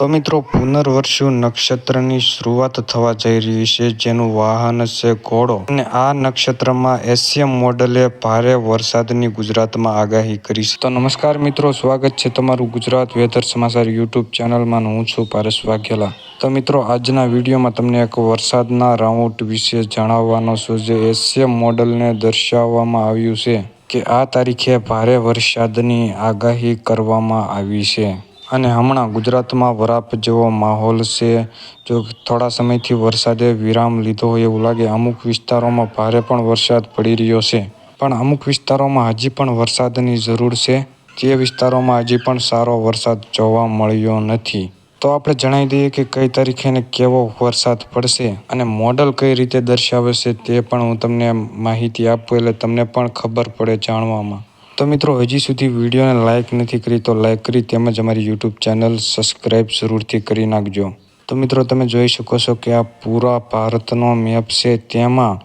તો મિત્રો પુનર્વસુ નક્ષત્રની શરૂઆત થવા જઈ રહી છે, જેનું વાહન છે ઘોડો. અને આ નક્ષત્રમાં એશિયમ મોડલે ભારે વરસાદની ગુજરાતમાં આગાહી કરી છે. તો નમસ્કાર મિત્રો, સ્વાગત છે તમારું ગુજરાત વેધર સમાચાર યુટ્યુબ ચેનલમાં. હું છું પારસ વાઘેલા. તો મિત્રો, આજના વિડીયોમાં તમને એક વરસાદના રાઉન્ડ વિશે જણાવવાનો છું, જે એશિયમ મોડલને દર્શાવવામાં આવ્યું છે કે આ તારીખે ભારે વરસાદની આગાહી કરવામાં આવી છે. અને હમણાં ગુજરાતમાં વરાપ જેવો માહોલ છે. જો થોડા સમયથી વરસાદે વિરામ લીધો હોય એવું લાગે. અમુક વિસ્તારોમાં ભારે પણ વરસાદ પડી રહ્યો છે. પણ અમુક વિસ્તારોમાં હજી પણ વરસાદની જરૂર છે. જે વિસ્તારોમાં હજી પણ સારો વરસાદ જોવા મળ્યો નથી. તો આપણે જણાવી દઈએ કે કઈ તારીખે ને કેવો વરસાદ પડશે અને મોડલ કઈ રીતે દર્શાવે છે તે પણ હું તમને માહિતી આપું એટલે તમને પણ ખબર પડે જાણવામાં. તો મિત્રો, હજી સુધી વિડીયોને લાઇક નથી કરી તો લાઇક કરી તેમજ અમારી યુટ્યુબ ચેનલ સબસ્ક્રાઈબ જરૂરથી કરી નાખજો. તો મિત્રો, તમે જોઈ શકો છો કે આ પૂરા ભારતનો મેપ છે. તેમાં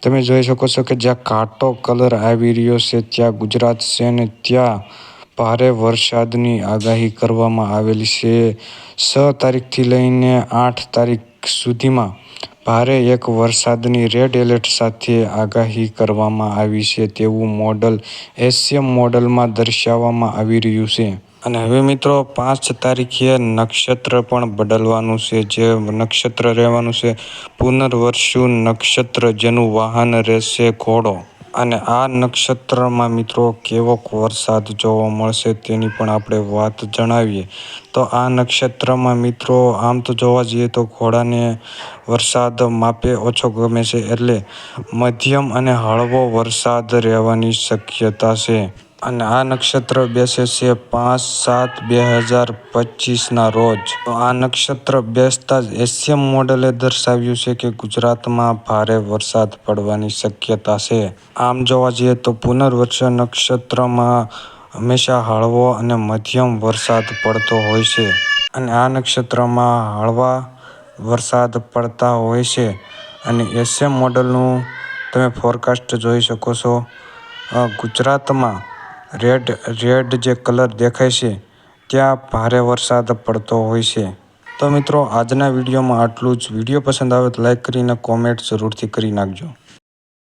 તમે જોઈ શકો છો કે જ્યાં કાટો કલર આવી રહ્યો છે, ત્યાં ગુજરાત છે ને ત્યાં ભારે વરસાદની આગાહી કરવામાં આવેલી છે. છ તારીખથી લઈને આઠ તારીખ સુધીમાં ભારે એક વરસાદની રેડ એલર્ટ સાથે આગાહી કરવામાં આવી છે તેવું મોડલ એશિયમ મોડલમાં દર્શાવવામાં આવી રહ્યું છે. અને હવે મિત્રો પાંચ તારીખે નક્ષત્ર પણ બદલવાનું છે, જે નક્ષત્ર રહેવાનું છે. પુનર્વસુ નક્ષત્ર જેનું વાહન રહેશે ઘોડો. અને આ નક્ષત્રમાં મિત્રો કેવો વરસાદ જોવા મળશે તેની પણ આપણે વાત જણાવીએ. તો આ નક્ષત્રમાં મિત્રો આમ તો જોવા જઈએ તો ઘોડાને વરસાદ માપે ઓછો ગમે છે એટલે મધ્યમ અને હળવો વરસાદ રહેવાની શક્યતા છે. અને આ નક્ષત્ર બેસે છે પાંચ સાત બે હજાર પચીસના રોજ. આ નક્ષત્ર બેસતા જ એશિયમ મોડલે દર્શાવ્યું છે કે ગુજરાતમાં ભારે વરસાદ પડવાની શક્યતા છે. આમ જોવા જઈએ તો પુનર્વર્ષ નક્ષત્રમાં હંમેશા હળવો અને મધ્યમ વરસાદ પડતો હોય છે. અને આ નક્ષત્રમાં હળવા વરસાદ પડતા હોય છે. અને એશિયમ મોડલનું તમે ફોરકાસ્ટ જોઈ શકો છો. ગુજરાતમાં રેડ રેડ જે કલર દેખાય છે, ત્યાં ભારે વરસાદ પડતો હોય છે. તો મિત્રો, આજના વિડીયોમાં આટલું જ. વીડિયો પસંદ આવે તો લાઈક કરીને કોમેન્ટ જરૂરથી કરી નાખજો.